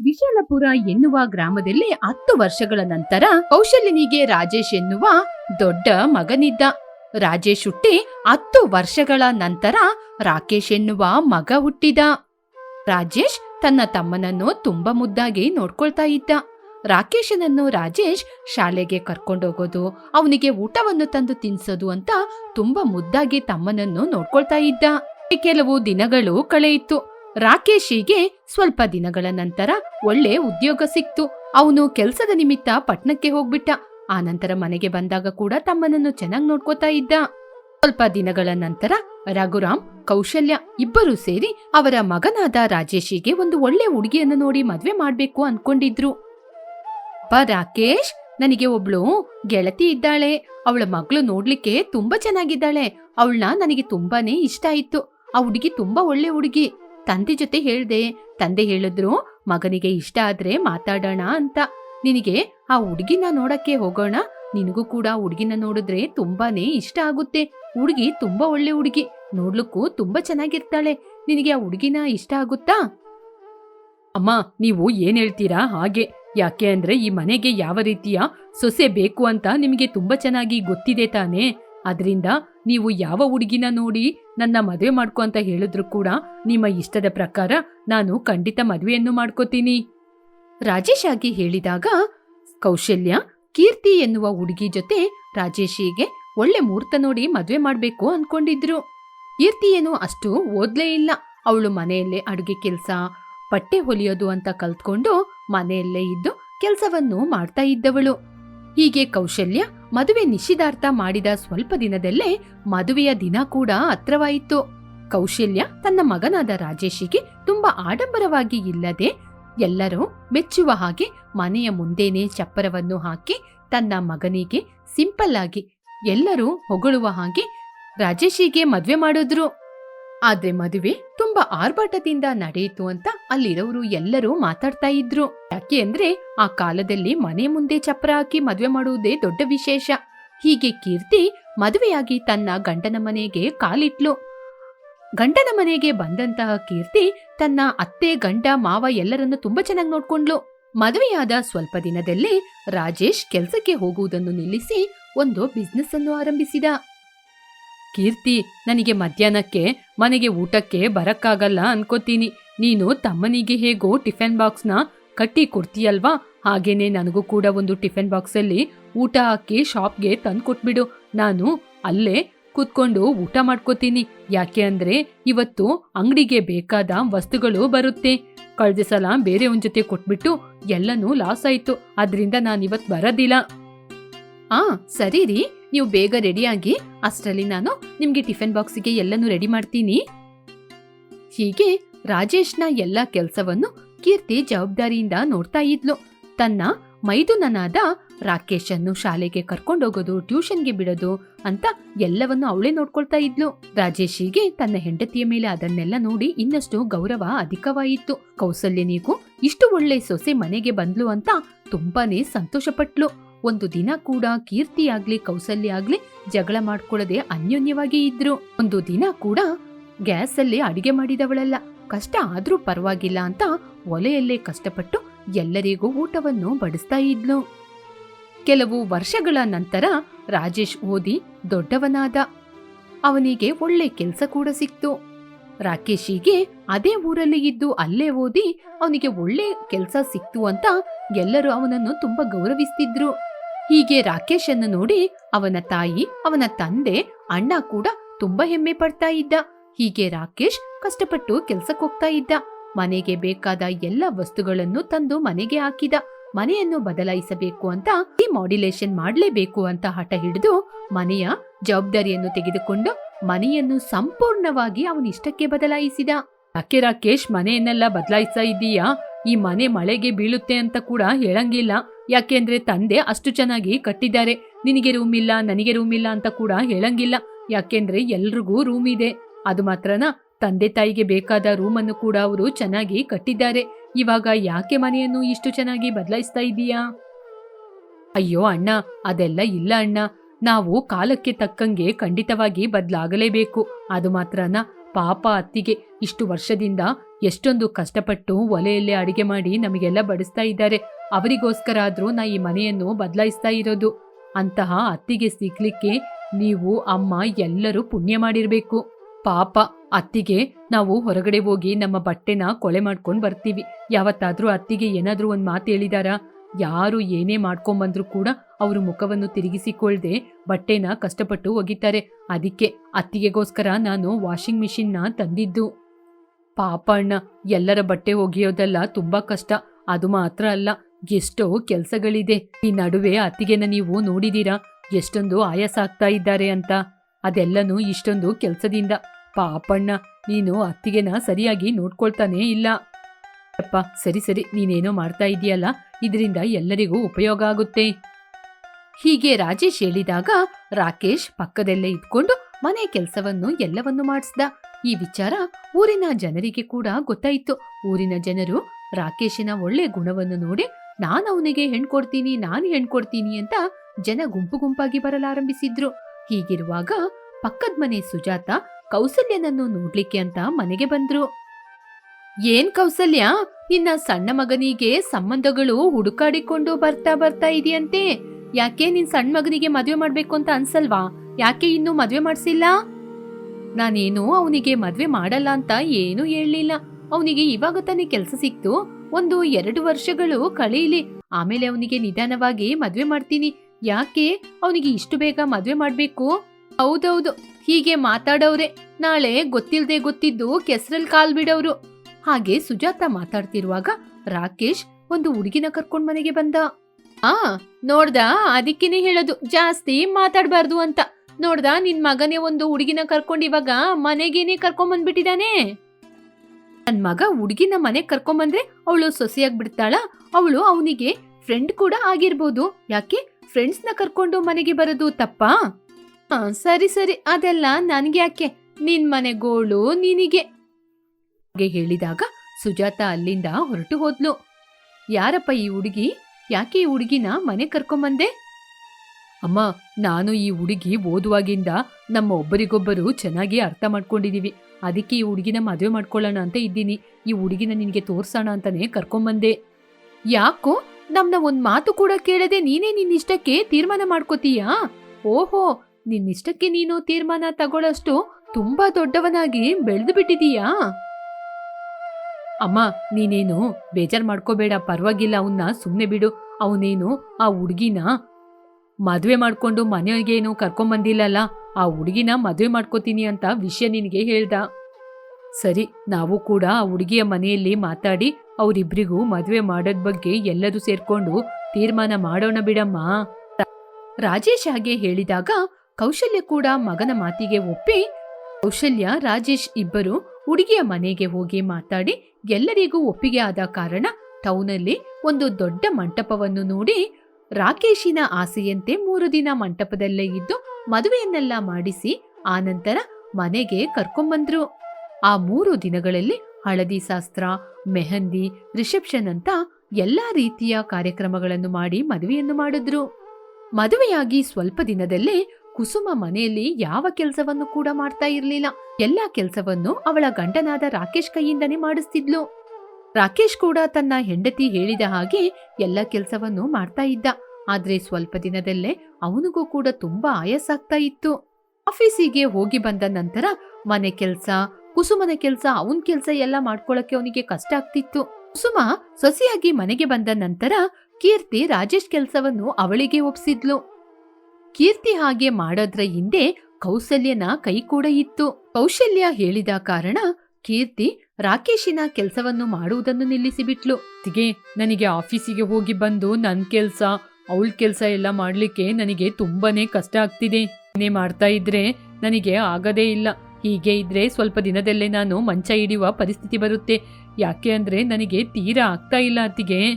ವಿಶಾಲಪುರ ಎನ್ನುವ ಗ್ರಾಮದಲ್ಲಿ ಹತ್ತು ವರ್ಷಗಳ ನಂತರ ಕೌಶಲ್ಯನಿಗೆ ರಾಜೇಶ್ ಎನ್ನುವ ದೊಡ್ಡ ಮಗನಿದ್ದ. ರಾಜೇಶ್ ಹುಟ್ಟಿ ಹತ್ತು ವರ್ಷಗಳ ನಂತರ ರಾಕೇಶ್ ಎನ್ನುವ ಮಗ ಹುಟ್ಟಿದ. ರಾಜೇಶ್ ತನ್ನ ತಮ್ಮನನ್ನು ತುಂಬಾ ಮುದ್ದಾಗಿ ನೋಡ್ಕೊಳ್ತಾ ಇದ್ದ. ರಾಕೇಶನನ್ನು ರಾಜೇಶ್ ಶಾಲೆಗೆ ಕರ್ಕೊಂಡೋಗೋದು, ಅವನಿಗೆ ಊಟವನ್ನು ತಂದು ತಿನ್ಸೋದು ಅಂತ ತುಂಬಾ ಮುದ್ದಾಗಿ ತಮ್ಮನನ್ನು ನೋಡ್ಕೊಳ್ತಾ ಇದ್ದ. ಕೆಲವು ದಿನಗಳು ಕಳೆಯಿತು. ರಾಕೇಶಿಗೆ ಸ್ವಲ್ಪ ದಿನಗಳ ನಂತರ ಒಳ್ಳೆ ಉದ್ಯೋಗ ಸಿಕ್ತು. ಅವನು ಕೆಲಸದ ನಿಮಿತ್ತ ಪಟ್ನಕ್ಕೆ ಹೋಗ್ಬಿಟ್ಟ. ಆ ನಂತರ ಮನೆಗೆ ಬಂದಾಗ ಕೂಡ ತಮ್ಮನನ್ನು ಚೆನ್ನಾಗಿ ನೋಡ್ಕೋತಾ ಇದ್ದ. ಸ್ವಲ್ಪ ದಿನಗಳ ನಂತರ ರಘುರಾಮ್, ಕೌಶಲ್ಯ ಇಬ್ಬರು ಸೇರಿ ಅವರ ಮಗನಾದ ರಾಜೇಶಿಗೆ ಒಂದು ಒಳ್ಳೆ ಹುಡುಗಿಯನ್ನು ನೋಡಿ ಮದ್ವೆ ಮಾಡ್ಬೇಕು ಅನ್ಕೊಂಡಿದ್ರು. ಅಪ್ಪ ರಾಕೇಶ್, ನನಗೆ ಒಬ್ಳು ಗೆಳತಿ ಇದ್ದಾಳೆ. ಅವಳ ಮಗಳು ನೋಡ್ಲಿಕ್ಕೆ ತುಂಬಾ ಚೆನ್ನಾಗಿದ್ದಾಳೆ. ಅವಳನ್ನ ನನಗೆ ತುಂಬಾನೇ ಇಷ್ಟ ಆಯ್ತು. ಆ ಹುಡುಗಿ ತುಂಬಾ ಒಳ್ಳೆ ಹುಡುಗಿ. ತಂದೆ ಜೊತೆ ಹೇಳ್ದೆ, ತಂದೆ ಹೇಳಿದ್ರು, ಮಗನಿಗೆ ಇಷ್ಟ ಆದ್ರೆ ಮಾತಾಡೋಣ ಅಂತ. ನಿನಗೆ ಆ ಹುಡುಗಿನ ನೋಡಕ್ಕೆ ಹೋಗೋಣ? ನಿನಗೂ ಕೂಡ ಹುಡುಗಿನ ನೋಡಿದ್ರೆ ತುಂಬಾನೇ ಇಷ್ಟ ಆಗುತ್ತೆ. ಹುಡುಗಿ ತುಂಬಾ ಒಳ್ಳೆ ಹುಡುಗಿ. ನೋಡ್ಲಿಕ್ಕೂ ತುಂಬಾ ಚೆನ್ನಾಗಿರ್ತಾಳೆ. ನಿನಗೆ ಆ ಹುಡುಗಿನ ಇಷ್ಟ ಆಗುತ್ತಾ? ಅಮ್ಮ, ನೀವು ಏನ್ ಹೇಳ್ತೀರಾ ಹಾಗೆ. ಯಾಕೆ ಅಂದ್ರೆ ಈ ಮನೆಗೆ ಯಾವ ರೀತಿಯ ಸೊಸೆ ಬೇಕು ಅಂತ ನಿಮಗೆ ತುಂಬಾ ಚೆನ್ನಾಗಿ ಗೊತ್ತಿದೆ ತಾನೇ. ಅದರಿಂದ ನೀವು ಯಾವ ಹುಡುಗಿನ ನೋಡಿ ನನ್ನ ಮದುವೆ ಮಾಡ್ಕೊ ಅಂತ ಹೇಳಿದ್ರು ಕೂಡ ನಿಮ್ಮ ಇಷ್ಟದ ಪ್ರಕಾರ ನಾನು ಖಂಡಿತ ಮದುವೆಯನ್ನು ಮಾಡ್ಕೋತೀನಿ. ರಾಜೇಶ್ ಆಗಿ ಹೇಳಿದಾಗ, ಕೌಶಲ್ಯ, ಕೀರ್ತಿ ಎನ್ನುವ ಹುಡುಗಿ ಜೊತೆ ರಾಜೇಶಿಗೆ ಒಳ್ಳೆ ಮುಹೂರ್ತ ನೋಡಿ ಮದುವೆ ಮಾಡಬೇಕು ಅನ್ಕೊಂಡಿದ್ರು. ಕೀರ್ತಿ ಏನು ಅಷ್ಟು ಓದ್ಲೇ ಇಲ್ಲ. ಅವಳು ಮನೆಯಲ್ಲೇ ಅಡುಗೆ ಕೆಲಸ, ಬಟ್ಟೆ ಹೊಲಿಯೋದು ಅಂತ ಕಲ್ತ್ಕೊಂಡು ಮನೆಯಲ್ಲೇ ಇದ್ದು ಕೆಲಸವನ್ನು ಮಾಡ್ತಾ ಇದ್ದವಳು. ಹೀಗೆ ಕೌಶಲ್ಯ ಮದುವೆ ನಿಷಿದಾರ್ಥ ಮಾಡಿದ ಸ್ವಲ್ಪ ದಿನದಲ್ಲೇ ಮದುವೆಯ ದಿನ ಕೂಡ ಹತ್ರವಾಯಿತು. ಕೌಶಲ್ಯ ತನ್ನ ಮಗನಾದ ರಾಜೇಶಿಗೆ ತುಂಬಾ ಆಡಂಬರವಾಗಿ ಇಲ್ಲದೆ ಎಲ್ಲರೂ ಮೆಚ್ಚುವ ಹಾಗೆ ಮನೆಯ ಮುಂದೇನೆ ಚಪ್ಪರವನ್ನು ಹಾಕಿ ತನ್ನ ಮಗನಿಗೆ ಸಿಂಪಲ್ ಆಗಿ ಎಲ್ಲರೂ ಹೊಗಳುವ ಹಾಗೆ ರಾಜೇಶಿಗೆ ಮದುವೆ ಮಾಡಿದ್ರು. ಆದ್ರೆ ಮದುವೆ ತುಂಬಾ ಆರ್ಭಟದಿಂದ ನಡೆಯಿತು ಅಂತ ಅಲ್ಲಿರೋರು ಎಲ್ಲರೂ ಮಾತಾಡ್ತಾ ಇದ್ರು. ಯಾಕೆ ಅಂದ್ರೆ ಆ ಕಾಲದಲ್ಲಿ ಮನೆ ಮುಂದೆ ಚಪ್ಪರ ಹಾಕಿ ಮದುವೆ ಮಾಡುವುದೇ ದೊಡ್ಡ ವಿಶೇಷ. ಹೀಗೆ ಕೀರ್ತಿ ಮದುವೆಯಾಗಿ ತನ್ನ ಗಂಡನ ಮನೆಗೆ ಕಾಲಿಟ್ಲು. ಗಂಡನ ಮನೆಗೆ ಬಂದಂತಹ ಕೀರ್ತಿ ತನ್ನ ಅತ್ತೆ, ಗಂಡ, ಮಾವ ಎಲ್ಲರನ್ನು ತುಂಬಾ ಚೆನ್ನಾಗಿ ನೋಡ್ಕೊಂಡ್ಲು. ಮದುವೆಯಾದ ಸ್ವಲ್ಪ ದಿನದಲ್ಲೇ ರಾಜೇಶ್ ಕೆಲ್ಸಕ್ಕೆ ಹೋಗುವುದನ್ನು ನಿಲ್ಲಿಸಿ ಒಂದು ಬಿಸ್ನೆಸ್ ಅನ್ನು ಆರಂಭಿಸಿದ. ಕೀರ್ತಿ, ನನಗೆ ಮಧ್ಯಾಹ್ನಕ್ಕೆ, ಮನೆಗೆ ಊಟಕ್ಕೆ ಬರಕ್ಕಾಗಲ್ಲ ಅನ್ಕೋತೀನಿ. ನೀನು ತಮ್ಮನಿಗೆ ಹೇಗೋ ಟಿಫಿನ್ ಬಾಕ್ಸ್ನ ಕಟ್ಟಿ ಕೊಡ್ತೀಯಲ್ವಾ ಹಾಗೇನೆ ನನಗೂ ಕೂಡ ಒಂದು ಟಿಫಿನ್ ಬಾಕ್ಸಲ್ಲಿ ಊಟ ಹಾಕಿ ಶಾಪ್ಗೆ ತಂದ್ಕೊಟ್ಬಿಡು. ನಾನು ಅಲ್ಲೇ ಕೂತ್ಕೊಂಡು ಊಟ ಮಾಡ್ಕೋತೀನಿ. ಯಾಕೆ ಅಂದ್ರೆ ಇವತ್ತು ಅಂಗಡಿಗೆ ಬೇಕಾದ ವಸ್ತುಗಳು ಬರುತ್ತೆ. ಕಳೆದ ಸಲ ಬೇರೆಯವನ ಜೊತೆ ಕೊಟ್ಬಿಟ್ಟು ಎಲ್ಲನೂ ಲಾಸ್ ಆಯ್ತು. ಅದ್ರಿಂದ ನಾನಿವತ್ ಬರೋದಿಲ್ಲ. ಆ, ಸರಿ ರೀ. ನೀವು ಬೇಗ ರೆಡಿಯಾಗಿ ಅಷ್ಟರಲ್ಲಿ ನಾನು ನಿಮ್ಗೆ ಟಿಫಿನ್ ಬಾಕ್ಸಿಗೆ ಎಲ್ಲನೂ ರೆಡಿ ಮಾಡ್ತೀನಿ. ಹೀಗೆ ರಾಜೇಶ್ನ ಎಲ್ಲ ಕೆಲಸವನ್ನು ಕೀರ್ತಿ ಜವಾಬ್ದಾರಿಯಿಂದ ನೋಡ್ತಾ ಇದ್ಲು. ತನ್ನ ಮೈದುನನಾದ ರಾಕೇಶ್ ಅನ್ನು ಶಾಲೆಗೆ ಕರ್ಕೊಂಡೋಗೋದು, ಟ್ಯೂಷನ್ಗೆ ಬಿಡೋದು ಅಂತ ಎಲ್ಲವನ್ನು ಅವಳೇ ನೋಡ್ಕೊಳ್ತಾ ಇದ್ಲು. ರಾಜೇಶಿಗೆ ತನ್ನ ಹೆಂಡತಿಯ ಮೇಲೆ ಅದನ್ನೆಲ್ಲ ನೋಡಿ ಇನ್ನಷ್ಟು ಗೌರವ ಅಧಿಕವಾಯಿತು ಕೌಸಲ್ಯನಿಗೂ ಇಷ್ಟು ಒಳ್ಳೆ ಸೊಸೆ ಮನೆಗೆ ಬಂದ್ಲು ಅಂತ ತುಂಬಾನೇ ಸಂತೋಷಪಟ್ಲು. ಒಂದು ದಿನ ಕೂಡ ಕೀರ್ತಿಯಾಗ್ಲಿ ಕೌಸಲ್ಯ ಆಗ್ಲಿ ಜಗಳ ಮಾಡ್ಕೊಳ್ಳದೆ ಅನ್ಯೋನ್ಯವಾಗಿ ಇದ್ರು. ಒಂದು ದಿನ ಕೂಡ ಗ್ಯಾಸ್ ಅಲ್ಲಿ ಅಡಿಗೆ ಮಾಡಿದವಳಲ್ಲ. ಕಷ್ಟ ಆದ್ರೂ ಪರವಾಗಿಲ್ಲ ಅಂತ ಒಲೆಯಲ್ಲೇ ಕಷ್ಟಪಟ್ಟು ಎಲ್ಲರಿಗೂ ಊಟವನ್ನು ಬಡಿಸ್ತಾ ಇದ್ಲು. ಕೆಲವು ವರ್ಷಗಳ ನಂತರ ರಾಜೇಶ್ ಓದಿ ದೊಡ್ಡವನಾದ. ಅವನಿಗೆ ಒಳ್ಳೆ ಕೆಲಸ ಕೂಡ ಸಿಕ್ತು. ರಾಕೇಶಿಗೆ ಅದೇ ಊರಲ್ಲಿ ಇದ್ದು ಅಲ್ಲೇ ಓದಿ ಅವನಿಗೆ ಒಳ್ಳೆ ಕೆಲಸ ಸಿಕ್ತು ಅಂತ ಎಲ್ಲರೂ ಅವನನ್ನು ತುಂಬಾ ಗೌರವಿಸ್ತಿದ್ರು. ಹೀಗೆ ರಾಕೇಶ್ ಅನ್ನು ನೋಡಿ ಅವನ ತಾಯಿ, ಅವನ ತಂದೆ, ಅಣ್ಣ ಕೂಡ ತುಂಬಾ ಹೆಮ್ಮೆ ಪಡ್ತಾ ಇದ್ದ. ಹೀಗೆ ರಾಕೇಶ್ ಕಷ್ಟಪಟ್ಟು ಕೆಲ್ಸಕ್ಕೆ ಹೋಗ್ತಾ ಇದ್ದ. ಮನೆಗೆ ಬೇಕಾದ ಎಲ್ಲ ವಸ್ತುಗಳನ್ನು ತಂದು ಮನೆಗೆ ಹಾಕಿದ. ಮನೆಯನ್ನು ಬದಲಾಯಿಸಬೇಕು ಅಂತ ಈ ಮಾಡ್ಯುಲೇಷನ್ ಮಾಡಲೇಬೇಕು ಅಂತ ಹಠ ಹಿಡಿದು ಮನೆಯ ಜವಾಬ್ದಾರಿಯನ್ನು ತೆಗೆದುಕೊಂಡು ಮನೆಯನ್ನು ಸಂಪೂರ್ಣವಾಗಿ ಅವನ ಇಷ್ಟಕ್ಕೆ ಬದಲಾಯಿಸಿದ. ಯಾಕೆ ರಾಕೇಶ್ ಮನೆಯನ್ನೆಲ್ಲ ಬದಲಾಯಿಸ್ತಾ ಇದ್ದೀಯಾ? ಈ ಮನೆ ಮಳೆಗೆ ಬೀಳುತ್ತೆ ಅಂತ ಕೂಡ ಹೇಳಂಗಿಲ್ಲ. ಯಾಕೆಂದ್ರೆ ತಂದೆ ಅಷ್ಟು ಚೆನ್ನಾಗಿ ಕಟ್ಟಿದ್ದಾರೆ. ನಿನಗೆ ರೂಮ್ ಇಲ್ಲ, ನನಗೆ ರೂಮ್ ಇಲ್ಲ ಅಂತ ಕೂಡ ಹೇಳಂಗಿಲ್ಲ. ಯಾಕೆಂದ್ರೆ ಎಲ್ರಿಗೂ ರೂಮ್ ಇದೆ. ಅದು ಮಾತ್ರನ, ತಂದೆ ತಾಯಿಗೆ ಬೇಕಾದ ರೂಮನ್ನು ಕೂಡ ಅವರು ಚೆನ್ನಾಗಿ ಕಟ್ಟಿದ್ದಾರೆ. ಇವಾಗ ಯಾಕೆ ಮನೆಯನ್ನು ಇಷ್ಟು ಚೆನ್ನಾಗಿ ಬದಲಾಯಿಸ್ತಾ ಇದೀಯಾ ಅಯ್ಯೋ ಅಣ್ಣ, ಅದೆಲ್ಲ ಇಲ್ಲ ಅಣ್ಣ. ನಾವು ಕಾಲಕ್ಕೆ ತಕ್ಕಂಗೆ ಖಂಡಿತವಾಗಿ ಬದಲಾಗಲೇಬೇಕು. ಅದು ಮಾತ್ರನ, ಪಾಪ ಅತ್ತಿಗೆ ಇಷ್ಟು ವರ್ಷದಿಂದ ಎಷ್ಟೊಂದು ಕಷ್ಟಪಟ್ಟು ಒಲೆಯಲ್ಲೇ ಅಡಿಗೆ ಮಾಡಿ ನಮಗೆಲ್ಲ ಬಡಿಸ್ತಾ ಇದ್ದಾರೆ. ಅವರಿಗೋಸ್ಕರ ಆದ್ರೂ ನಾ ಈ ಮನೆಯನ್ನು ಬದಲಾಯಿಸ್ತಾ ಇರೋದು. ಅಂತಹ ಅತ್ತಿಗೆ ಸಿಗ್ಲಿಕ್ಕೆ ನೀವು ಅಮ್ಮ ಎಲ್ಲರೂ ಪುಣ್ಯ ಮಾಡಿರ್ಬೇಕು. ಪಾಪ, ಅತ್ತಿಗೆ ನಾವು ಹೊರಗಡೆ ಹೋಗಿ ನಮ್ಮ ಬಟ್ಟೆನ ಕೊಳೆ ಮಾಡ್ಕೊಂಡು ಬರ್ತೀವಿ. ಯಾವತ್ತಾದರೂ ಅತ್ತಿಗೆ ಏನಾದ್ರೂ ಒಂದು ಮಾತು ಹೇಳಿದಾರಾ? ಯಾರು ಏನೇ ಮಾಡ್ಕೊಂಬಂದ್ರೂ ಕೂಡ ಅವರು ಮುಖವನ್ನು ತಿರುಗಿಸಿಕೊಳ್ಳದೆ ಬಟ್ಟೆನ ಕಷ್ಟಪಟ್ಟು ಒಗಿತಾರೆ. ಅದಕ್ಕೆ ಅತ್ತಿಗೆಗೋಸ್ಕರ ನಾನು ವಾಷಿಂಗ್ ಮಿಷಿನ್ನ ತಂದಿದ್ದು. ಪಾಪ ಅಣ್ಣ, ಎಲ್ಲರ ಬಟ್ಟೆ ಒಗೆಯೋದೆಲ್ಲ ತುಂಬಾ ಕಷ್ಟ. ಅದು ಮಾತ್ರ ಅಲ್ಲ. ಎಷ್ಟೋ ಕೆಲಸಗಳಿದೆ. ಈ ನಡುವೆ ಅತ್ತಿಗೆನ ನೀವು ನೋಡಿದೀರಾ? ಎಷ್ಟೊಂದು ಆಯಾಸ ಆಗ್ತಾ ಇದ್ದಾರೆ ಅಂತ. ಅದೆಲ್ಲನೂ ಇಷ್ಟೊಂದು ಕೆಲಸದಿಂದ. ಪಾಪಣ್ಣ, ನೀನು ಅತ್ತಿಗೆನ ಸರಿಯಾಗಿ ನೋಡ್ಕೊಳ್ತಾನೇ ಇಲ್ಲ. ಅಪ್ಪ ಸರಿ ಸರಿ, ನೀನೇನೋ ಮಾಡ್ತಾ ಇದೀಯಲ್ಲ ಇದರಿಂದ ಎಲ್ಲರಿಗೂ ಉಪಯೋಗ ಆಗುತ್ತೆ. ಹೀಗೆ ರಾಜೇಶ್ ಹೇಳಿದಾಗ ರಾಕೇಶ್ ಪಕ್ಕದಲ್ಲೇ ಇದ್ಕೊಂಡು ಮನೆ ಕೆಲಸವನ್ನು ಎಲ್ಲವನ್ನು ಮಾಡಿಸ್ದ. ಈ ವಿಚಾರ ಊರಿನ ಜನರಿಗೆ ಕೂಡ ಗೊತ್ತಾಯಿತು. ಊರಿನ ಜನರು ರಾಕೇಶನ ಒಳ್ಳೆ ಗುಣವನ್ನು ನೋಡಿ ನಾನು ಅವನಿಗೆ ಹೆಣ್ಕೊಡ್ತೀನಿ, ನಾನು ಹೆಣ್ಕೊಡ್ತೀನಿ ಅಂತ ಜನ ಗುಂಪು ಗುಂಪಾಗಿ ಬರಲಾರಂಭಿಸಿದ್ರು. ಹೀಗಿರುವಾಗ ಪಕ್ಕದ ಮನೆ ಸುಜಾತ ಕೌಸಲ್ಯನನ್ನು ನೋಡ್ಲಿಕ್ಕೆ ಅಂತ ಮನೆಗೆ ಬಂದ್ರು. ಏನ್ ಕೌಸಲ್ಯ? ನಿನ್ನ ಸಣ್ಣ ಮಗನಿಗೆ ಸಂಬಂಧಗಳು ಹುಡುಕಾಡಿಕೊಂಡು ಬರ್ತಾ ಬರ್ತಾ ಇದೆಯಂತೆ. ಯಾಕೆ ನಿನ್ ಸಣ್ಣ ಮಗನಿಗೆ ಮದುವೆ ಮಾಡ್ಬೇಕು ಅಂತ ಅನ್ಸಲ್ವಾ? ಯಾಕೆ ಇನ್ನೂ ಮದುವೆ ಮಾಡಿಸಿಲ್ಲ? ನಾನೇನು ಅವನಿಗೆ ಮದುವೆ ಮಾಡಲ್ಲ ಅಂತ ಏನೂ ಹೇಳಲಿಲ್ಲ. ಅವನಿಗೆ ಇವಾಗ ತಾನೇ ಕೆಲಸ ಸಿಕ್ತು. ಒಂದು ಎರಡು ವರ್ಷಗಳು ಕಳೆಯಲಿ ಆಮೇಲೆ ಅವನಿಗೆ ನಿಧಾನವಾಗಿ ಮದ್ವೆ ಮಾಡ್ತೀನಿ. ಯಾಕೆ? ಅವನಿಗೆ ಇಷ್ಟು ಬೇಗ ಮದ್ವೆ ಮಾಡ್ಬೇಕು? ಹೌದೌದು, ಹೀಗೆ ಮಾತಾಡೋರೆ ನಾಳೆ ಗೊತ್ತಿಲ್ದೆ ಗೊತ್ತಿದ್ದು ಕೆಸರಲ್ಲಿ ಕಾಲ್ ಬಿಡೋರು ಹಾಗೆ ಸುಜಾತ ಮಾತಾಡ್ತಿರುವಾಗ ರಾಕೇಶ್ ಒಂದು ಹುಡುಗಿನ ಕರ್ಕೊಂಡ್ ಮನೆಗೆ ಬಂದ. ಆ, ನೋಡ್ದ, ಅದಕ್ಕೇನೆ ಹೇಳೋದು. ಜಾಸ್ತಿ ಮಾತಾಡ್ಬಾರ್ದು ಅಂತ. ನೋಡ್ದ, ನಿನ್ ಮಗನೇ ಒಂದು ಹುಡುಗಿನ ಕರ್ಕೊಂಡ್ ಇವಾಗ ಮನೆಗೇನೆ ಕರ್ಕೊಂಡ್ ಬಂದ್ಬಿಟ್ಟಿದಾನೆ ನನ್ ಮಗ ಹುಡುಗಿನ ಮನೆ ಕರ್ಕೊಂಬಂದ್ರೆ ಅವಳು ಸೊಸೆಯಾಗಿ ಬಿಡ್ತಾಳ ಅವಳು ಅವನಿಗೆ ಫ್ರೆಂಡ್ ಕೂಡ ಆಗಿರ್ಬೋದು. ಯಾಕೆ? ಫ್ರೆಂಡ್ಸ್ನ ಕರ್ಕೊಂಡು ಮನೆಗೆ ಬರೋದು ತಪ್ಪಾ? ಸರಿ ಸರಿ. ಅದೆಲ್ಲ ನನ್ಗೆ ಯಾಕೆ? ನಿನ್ ಮನೆ ಗೋಳು ನಿನಗೆ. ಹೇಳಿದಾಗ ಸುಜಾತ ಅಲ್ಲಿಂದ ಹೊರಟು ಹೋದ್ಲು. ಯಾರಪ್ಪ ಈ ಹುಡುಗಿ? ಯಾಕೆ ಈ ಹುಡುಗಿನ ಮನೆ ಕರ್ಕೊಂಬಂದೆ? ಅಮ್ಮ, ನಾನು ಈ ಹುಡುಗಿ ಓದುವಾಗಿಂದ ನಮ್ಮ ಒಬ್ಬರಿಗೊಬ್ಬರು ಚೆನ್ನಾಗಿ ಅರ್ಥ ಮಾಡ್ಕೊಂಡಿದೀವಿ. ಅದಕ್ಕೆ ಈ ಹುಡುಗಿನ ಮದುವೆ ಮಾಡ್ಕೊಳ್ಳೋಣ ಅಂತ ಇದ್ದೀನಿ. ಈ ಹುಡುಗಿನ ನಿನಗೆ ತೋರ್ಸೋಣ ಅಂತಾನೆ ಕರ್ಕೊಂಬಂದೆ. ಯಾಕೋ ನಮ್ನ ಒಂದು ಮಾತು ಕೂಡ ಕೇಳದೆ ನೀನೇ ನಿನ್ನಿಷ್ಟಕ್ಕೆ ತೀರ್ಮಾನ ಮಾಡ್ಕೋತೀಯಾ? ಓಹೋ ನಿನ್ನಿಷ್ಟಕ್ಕೆ ನೀನು ತೀರ್ಮಾನ ತಗೊಳ್ಳೋಷ್ಟು ತುಂಬಾ ದೊಡ್ಡವನಾಗಿ ಬೆಳೆದು ಬಿಟ್ಟಿದೀಯಾ? ಅಮ್ಮ, ನೀನೇನು ಬೇಜಾರ್ ಮಾಡ್ಕೋಬೇಡ, ಪರವಾಗಿಲ್ಲ ಅವನ್ನ ಸುಮ್ಮನೆ ಬಿಡು. ಅವನೇನು ಆ ಹುಡುಗಿನ ಮದುವೆ ಮಾಡ್ಕೊಂಡು ಮನೆಗೇನು ಕರ್ಕೊಂಬಂದಿಲ್ಲಲ್ಲ? ಆ ಹುಡುಗಿನ ಮದುವೆ ಮಾಡ್ಕೋತೀನಿ ಅಂತ ವಿಷಯ ನಿನಗೆ ಹೇಳ್ದ. ಸರಿ, ನಾವು ಕೂಡ ಆ ಹುಡುಗಿಯ ಮನೆಯಲ್ಲಿ ಮಾತಾಡಿ ಅವರಿಬ್ರಿಗೂ ಮದುವೆ ಮಾಡೋದ್ ಬಗ್ಗೆ ಎಲ್ಲರೂ ಸೇರ್ಕೊಂಡು ತೀರ್ಮಾನ ಮಾಡೋಣ ಬಿಡಮ್ಮ. ರಾಜೇಶ್ ಹಾಗೆ ಹೇಳಿದಾಗ ಕೌಶಲ್ಯ ಕೂಡ ಮಗನ ಮಾತಿಗೆ ಒಪ್ಪಿ, ಕೌಶಲ್ಯ, ರಾಜೇಶ್ ಇಬ್ಬರು ಹುಡುಗಿಯ ಮನೆಗೆ ಹೋಗಿ ಮಾತಾಡಿ ಎಲ್ಲರಿಗೂ ಒಪ್ಪಿಗೆ ಆದ ಕಾರಣ ಟೌನಲ್ಲಿ ಒಂದು ದೊಡ್ಡ ಮಂಟಪವನ್ನು ನೋಡಿ ರಾಕೇಶಿನ ಆಸೆಯಂತೆ ಮೂರು ದಿನ ಮಂಟಪದಲ್ಲೇ ಇದ್ದು ಮದುವೆಯನ್ನೆಲ್ಲ ಮಾಡಿಸಿ ಆನಂತರ ಮನೆಗೆ ಕರ್ಕೊಂಬಂದ್ರು. ಆ ಮೂರು ದಿನಗಳಲ್ಲಿ ಹಳದಿ ಶಾಸ್ತ್ರ, ಮೆಹಂದಿ, ರಿಸೆಪ್ಷನ್ ಅಂತ ಎಲ್ಲಾ ರೀತಿಯ ಕಾರ್ಯಕ್ರಮಗಳನ್ನು ಮಾಡಿ ಮದುವೆಯನ್ನು ಮಾಡಿದ್ರು. ಮದುವೆಯಾಗಿ ಸ್ವಲ್ಪ ದಿನದಲ್ಲೇ ಕುಸುಮ ಮನೆಯಲ್ಲಿ ಯಾವ ಕೆಲಸವನ್ನು ಕೂಡ ಮಾಡ್ತಾ ಇರಲಿಲ್ಲ. ಎಲ್ಲಾ ಕೆಲಸವನ್ನು ಅವಳ ಗಂಡನಾದ ರಾಕೇಶ್ ಕೈಯಿಂದನೇ ಮಾಡಿಸ್ತಿದ್ಲು. ರಾಕೇಶ್ ಕೂಡ ತನ್ನ ಹೆಂಡತಿ ಹೇಳಿದ ಹಾಗೆ ಎಲ್ಲ ಕೆಲಸವನ್ನು ಮಾಡ್ತಾ ಇದ್ದ. ಆದ್ರೆ ಸ್ವಲ್ಪ ದಿನದಲ್ಲೇ ಅವನಿಗೂ ಕೂಡ ತುಂಬಾ ಆಯಾಸಾಗ್ತಾ ಇತ್ತು. ಆಫೀಸಿಗೆ ಹೋಗಿ ಬಂದ ನಂತರ ಮನೆ ಕೆಲ್ಸ, ಕುಸುಮನ ಕೆಲ್ಸ, ಅವನ್ ಕೆಲ್ಸ ಎಲ್ಲ ಮಾಡ್ಕೊಳಕ್ಕೆ ಅವನಿಗೆ ಕಷ್ಟ ಆಗ್ತಿತ್ತು. ಕುಸುಮ ಸೊಸೆಯಾಗಿ ಮನೆಗೆ ಬಂದ ನಂತರ ಕೀರ್ತಿ ರಾಜೇಶ್ ಕೆಲ್ಸವನ್ನು ಅವಳಿಗೆ ಒಪ್ಸಿದ್ಲು. ಕೀರ್ತಿ ಹಾಗೆ ಮಾಡೋದ್ರ ಹಿಂದೆ ಕೌಸಲ್ಯನ ಕೈ ಕೂಡ ಇತ್ತು. ಕೌಶಲ್ಯ ಹೇಳಿದ ಕಾರಣ ಕೀರ್ತಿ ರಾಕೇಶಿನ ಕೆಲಸವನ್ನು ಮಾಡುವುದನ್ನು ನಿಲ್ಲಿಸಿಬಿಟ್ಲು. ತಿಗೆ, ನನಗೆ ಆಫೀಸಿಗೆ ಹೋಗಿ ಬಂದು ನನ್ ಕೆಲ್ಸ ಅವಳ ಕೆಲಸ ಎಲ್ಲ ಮಾಡ್ಲಿಕ್ಕೆ ನನಗೆ ತುಂಬಾನೇ ಕಷ್ಟ ಆಗ್ತಿದೆ. ಏನೇ ಮಾಡ್ತಾ ಇದ್ರೆ ನನಗೆ ಆಗದೇ ಇಲ್ಲ. ಹೀಗೆ ಇದ್ರೆ ಸ್ವಲ್ಪ ದಿನದಲ್ಲೇ ನಾನು ಮಂಚ ಹಿಡಿಯುವ ಪರಿಸ್ಥಿತಿ ಬರುತ್ತೆ. ಯಾಕೆ ಅಂದ್ರೆ ನನಗೆ ತೀರಾ ಆಗ್ತಾ ಇಲ್ಲ ಅತ್ತಿಗೆ.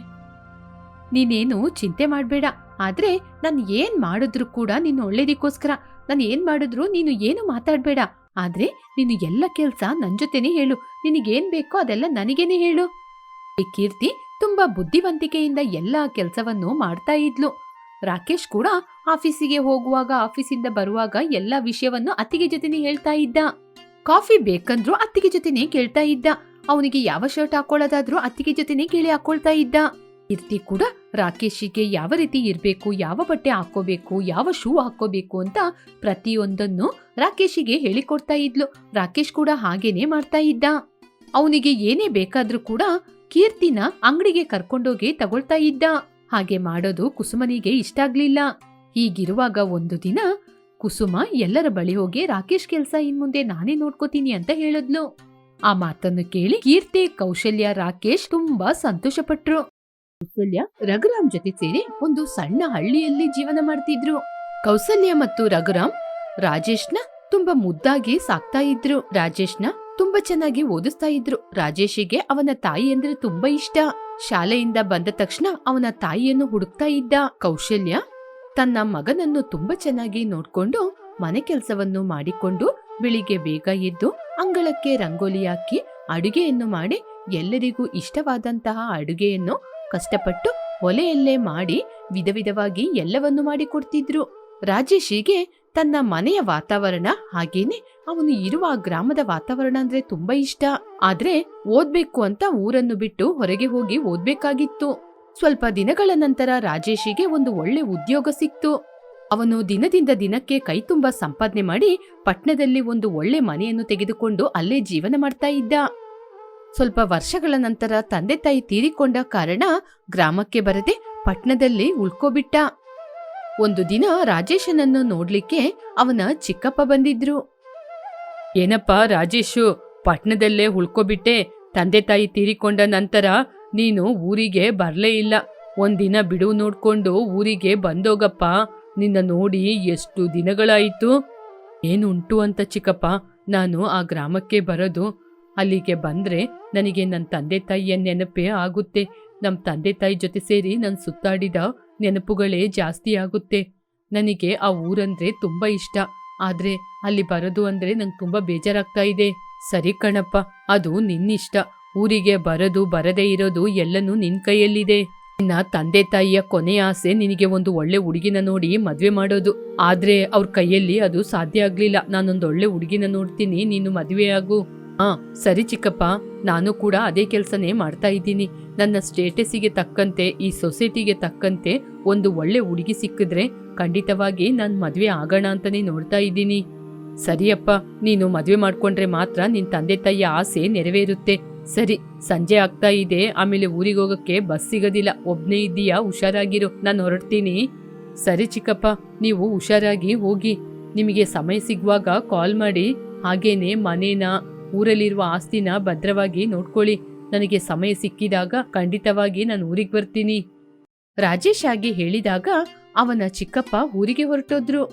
ನೀನೇನು ಚಿಂತೆ ಮಾಡಬೇಡ. ಆದ್ರೆ ನಾನು ಏನ್ ಮಾಡಿದ್ರು ಕೂಡ ನಿನ್ನ ಒಳ್ಳೇದಕ್ಕೋಸ್ಕರ. ನಾನು ಏನ್ ಮಾಡಿದ್ರು ನೀನು ಏನು ಮಾತಾಡಬೇಡ. ಆದ್ರೆ ನೀನು ಎಲ್ಲ ಕೆಲಸ ನನ್ ಜೊತೆನೇ ಹೇಳು. ನಿನಗೇನ್ ಬೇಕೋ ಅದೆಲ್ಲ ನನಗೇನೆ ಹೇಳು. ಕೀರ್ತಿ ತುಂಬಾ ಬುದ್ಧಿವಂತಿಕೆಯಿಂದ ಎಲ್ಲಾ ಕೆಲಸವನ್ನು ಮಾಡ್ತಾ ಇದ್ಲು. ರಾಕೇಶ್ ಕೂಡ ಆಫೀಸಿಗೆ ಹೋಗುವಾಗ ಆಫೀಸಿಂದ ಬರುವಾಗ ಎಲ್ಲ ವಿಷಯವನ್ನು ಅತ್ತಿಗೆ ಜೊತೆನೆ ಹೇಳ್ತಾ ಇದ್ದ. ಕಾಫಿ ಬೇಕಂದ್ರೂ ಅತ್ತಿಗೆ ಜೊತೆನೆ ಕೇಳ್ತಾ ಇದ್ದ. ಅವನಿಗೆ ಯಾವ ಶರ್ಟ್ ಹಾಕೊಳ್ಳೋದಾದ್ರೂ ಅತ್ತಿಗೆ ಜೊತೆನೆ ಕೇಳಿ ಹಾಕೊಳ್ತಾ ಇದ್ದ. ಕೀರ್ತಿ ಕೂಡ ರಾಕೇಶಿಗೆ ಯಾವ ರೀತಿ ಇರಬೇಕು, ಯಾವ ಬಟ್ಟೆ ಹಾಕೋಬೇಕು ಯಾವ ಶೂ ಹಾಕೋಬೇಕು ಅಂತ ಪ್ರತಿಯೊಂದನ್ನು ರಾಕೇಶಿಗೆ ಹೇಳಿಕೊಡ್ತಾ ಇದ್ಲು. ರಾಕೇಶ್ ಕೂಡ ಹಾಗೇನೆ ಮಾಡ್ತಾ ಇದ್ದ. ಅವನಿಗೆ ಏನೇ ಬೇಕಾದ್ರೂ ಕೂಡ ಕೀರ್ತಿನ ಅಂಗಡಿಗೆ ಕರ್ಕೊಂಡೋಗಿ ತಗೊಳ್ತಾ ಇದ್ದ. ಹಾಗೆ ಮಾಡೋದು ಕುಸುಮನಿಗೆ ಇಷ್ಟ ಆಗ್ಲಿಲ್ಲ. ಹೀಗಿರುವಾಗ ಒಂದು ದಿನ ಕುಸುಮ ಎಲ್ಲರ ಬಳಿ ಹೋಗಿ, ರಾಕೇಶ್ ಕೆಲ್ಸ ಇನ್ ಮುಂದೆ ನಾನೇ ನೋಡ್ಕೋತೀನಿ ಅಂತ ಹೇಳಿದ್ಲು. ಆ ಮಾತನ್ನು ಕೇಳಿ ಕೀರ್ತಿ, ಕೌಶಲ್ಯ, ರಾಕೇಶ್ ತುಂಬಾ ಸಂತೋಷಪಟ್ರು. ಕೌಶಲ್ಯ ರಘುರಾಮ್ ಜೊತೆ ಸೇರಿ ಒಂದು ಸಣ್ಣ ಹಳ್ಳಿಯಲ್ಲಿ ಜೀವನ ಮಾಡ್ತಿದ್ರು. ಕೌಸಲ್ಯ ಮತ್ತು ರಘುರಾಮ್ ರಾಜೇಶ್ನ ತುಂಬಾ ಮುದ್ದಾಗಿ ಸಾಕ್ತಾ ಇದ್ರು. ರಾಜೇಶ್ನ ತುಂಬಾ ಚೆನ್ನಾಗಿ ಓದಿಸ್ತಾ ಇದ್ರು. ರಾಜೇಶಿಗೆ ಅವನ ತಾಯಿ ಅಂದ್ರೆ ತುಂಬಾ ಇಷ್ಟ. ಶಾಲೆಯಿಂದ ಬಂದ ತಕ್ಷಣ ಅವನ ತಾಯಿಯನ್ನು ಹುಡುಕ್ತಾ ಇದ್ದ ಕೌಶಲ್ಯ ತನ್ನ ಮಗನನ್ನು ತುಂಬಾ ಚೆನ್ನಾಗಿ ನೋಡ್ಕೊಂಡು ಮನೆ ಕೆಲಸವನ್ನು ಮಾಡಿಕೊಂಡು ಬೆಳಿಗ್ಗೆ ಬೇಗ ಎದ್ದು ಅಂಗಳಕ್ಕೆ ರಂಗೋಲಿ ಹಾಕಿ ಅಡುಗೆಯನ್ನು ಮಾಡಿ ಎಲ್ಲರಿಗೂ ಇಷ್ಟವಾದಂತಹ ಅಡುಗೆಯನ್ನು ಕಷ್ಟಪಟ್ಟು ಒಲೆಯಲ್ಲೇ ಮಾಡಿ ವಿಧ ವಿಧವಾಗಿ ಎಲ್ಲವನ್ನು ಮಾಡಿಕೊಡ್ತಿದ್ರು. ರಾಜೇಶಿಗೆ ತನ್ನ ಮನೆಯ ವಾತಾವರಣ ಹಾಗೇನೆ ಅವನು ಇರುವ ಗ್ರಾಮದ ವಾತಾವರಣ ಅಂದ್ರೆ ತುಂಬಾ ಇಷ್ಟ. ಆದ್ರೆ ಓದ್ಬೇಕು ಅಂತ ಊರನ್ನು ಬಿಟ್ಟು ಹೊರಗೆ ಹೋಗಿ ಓದ್ಬೇಕಾಗಿತ್ತು. ಸ್ವಲ್ಪ ದಿನಗಳ ನಂತರ ರಾಜೇಶಿಗೆ ಒಂದು ಒಳ್ಳೆ ಉದ್ಯೋಗ ಸಿಕ್ತು. ಅವನು ದಿನದಿಂದ ದಿನಕ್ಕೆ ಕೈ ತುಂಬಾ ಸಂಪಾದನೆ ಮಾಡಿ ಪಟ್ಟಣದಲ್ಲಿ ಒಂದು ಒಳ್ಳೆ ಮನೆಯನ್ನು ತೆಗೆದುಕೊಂಡು ಅಲ್ಲೇ ಜೀವನ ಮಾಡ್ತಾ ಇದ್ದ. ಸ್ವಲ್ಪ ವರ್ಷಗಳ ನಂತರ ತಂದೆ ತಾಯಿ ತೀರಿಕೊಂಡ ಕಾರಣ ಗ್ರಾಮಕ್ಕೆ ಬರದೆ ಪಟ್ಟಣದಲ್ಲಿ ಉಳ್ಕೋಬಿಟ್ಟ. ಒಂದು ದಿನ ರಾಜೇಶನನ್ನು ನೋಡ್ಲಿಕ್ಕೆ ಅವನ ಚಿಕ್ಕಪ್ಪ ಬಂದಿದ್ರು. ಏನಪ್ಪ ರಾಜೇಶು, ಪಟ್ಣದಲ್ಲೇ ಉಳ್ಕೊಬಿಟ್ಟೆ, ತಂದೆ ತಾಯಿ ತೀರಿಕೊಂಡ ನಂತರ ನೀನು ಊರಿಗೆ ಬರಲೇ ಇಲ್ಲ. ಒಂದಿನ ಬಿಡುವು ನೋಡ್ಕೊಂಡು ಊರಿಗೆ ಬಂದೋಗಪ್ಪ, ನಿನ್ನ ನೋಡಿ ಎಷ್ಟು ದಿನಗಳಾಯಿತು? ಏನುಂಟು ಅಂತ ಚಿಕ್ಕಪ್ಪ, ನಾನು ಆ ಗ್ರಾಮಕ್ಕೆ ಬರೋದು. ಅಲ್ಲಿಗೆ ಬಂದ್ರೆ ನನಗೆ ನನ್ನ ತಂದೆ ತಾಯಿಯ ನೆನಪೇ ಆಗುತ್ತೆ. ನಮ್ಮ ತಂದೆ ತಾಯಿ ಜೊತೆ ಸೇರಿ ನಾನು ಸುತ್ತಾಡಿದ ನೆನಪುಗಳೇ ಜಾಸ್ತಿ ಆಗುತ್ತೆ. ನನಗೆ ಆ ಊರಂದ್ರೆ ತುಂಬ ಇಷ್ಟ. ಆದ್ರೆ ಅಲ್ಲಿ ಬರೋದು ಅಂದ್ರೆ ನಂಗೆ ತುಂಬ ಬೇಜಾರಾಗ್ತಾ ಇದೆ. ಸರಿ ಕಣಪ್ಪ, ಅದು ನಿನ್ನಿಷ್ಟ. ಊರಿಗೆ ಬರೋದು, ಬರದೇ ಇರೋದು ಎಲ್ಲನೂ ನಿನ್ನ ಕೈಯಲ್ಲಿದೆ. ನಿನ್ನ ತಂದೆ ತಾಯಿಯ ಕೊನೆಯ ಆಸೆ ನಿನಗೆ ಒಂದು ಒಳ್ಳೆ ಹುಡುಗಿನ ನೋಡಿ ಮದುವೆ ಮಾಡೋದು. ಆದ್ರೆ ಅವ್ರ ಕೈಯಲ್ಲಿ ಅದು ಸಾಧ್ಯ ಆಗಲಿಲ್ಲ. ನಾನೊಂದು ಒಳ್ಳೆ ಹುಡುಗಿನ ನೋಡ್ತೀನಿ, ನೀನು ಆಗು. ಹಾ ಸರಿ ಚಿಕ್ಕಪ್ಪ, ನಾನು ಕೂಡ ಅದೇ ಕೆಲಸನೇ ಮಾಡ್ತಾ ಇದ್ದೀನಿ. ನನ್ನ ಸ್ಟೇಟಸ್ಸಿಗೆ ತಕ್ಕಂತೆ, ಈ ಸೊಸೈಟಿಗೆ ತಕ್ಕಂತೆ ಒಂದು ಒಳ್ಳೆ ಹುಡುಗಿ ಸಿಕ್ಕಿದ್ರೆ ಖಂಡಿತವಾಗಿ ನಾನು ಮದುವೆ ಆಗೋಣ ಅಂತಾನೆ ನೋಡ್ತಾ ಇದ್ದೀನಿ. ಸರಿಯಪ್ಪ, ನೀನು ಮದುವೆ ಮಾಡ್ಕೊಂಡ್ರೆ ಮಾತ್ರ ನಿನ್ ತಂದೆ ತಾಯಿಯ ಆಸೆ ನೆರವೇರುತ್ತೆ. ಸರಿ, ಸಂಜೆ ಆಗ್ತಾ ಇದೆ, ಆಮೇಲೆ ಊರಿಗೆ ಹೋಗಕ್ಕೆ ಬಸ್ ಸಿಗೋದಿಲ್ಲ. ಒಬ್ನೇ ಇದ್ದೀಯಾ, ಹುಷಾರಾಗಿರು, ನಾನು ಹೊರಡ್ತೀನಿ. ಸರಿ ಚಿಕ್ಕಪ್ಪ, ನೀವು ಹುಷಾರಾಗಿ ಹೋಗಿ, ನಿಮಗೆ ಸಮಯ ಸಿಗುವಾಗ ಕಾಲ್ ಮಾಡಿ, ಹಾಗೇನೆ ಮನೇನ. ಊರಲ್ಲಿರುವ ಆಸ್ತಿನ ಭದ್ರವಾಗಿ ನೋಡ್ಕೊಳ್ಳಿ. ನನಗೆ ಸಮಯ ಸಿಕ್ಕಿದಾಗ ಖಂಡಿತವಾಗಿ ನಾನು ಊರಿಗೆ ಬರ್ತೀನಿ. ರಾಜೇಶ್ ಆಗಿ ಹೇಳಿದಾಗ ಅವನ ಚಿಕ್ಕಪ್ಪ ಊರಿಗೆ ಹೊರಟೋದ್ರು.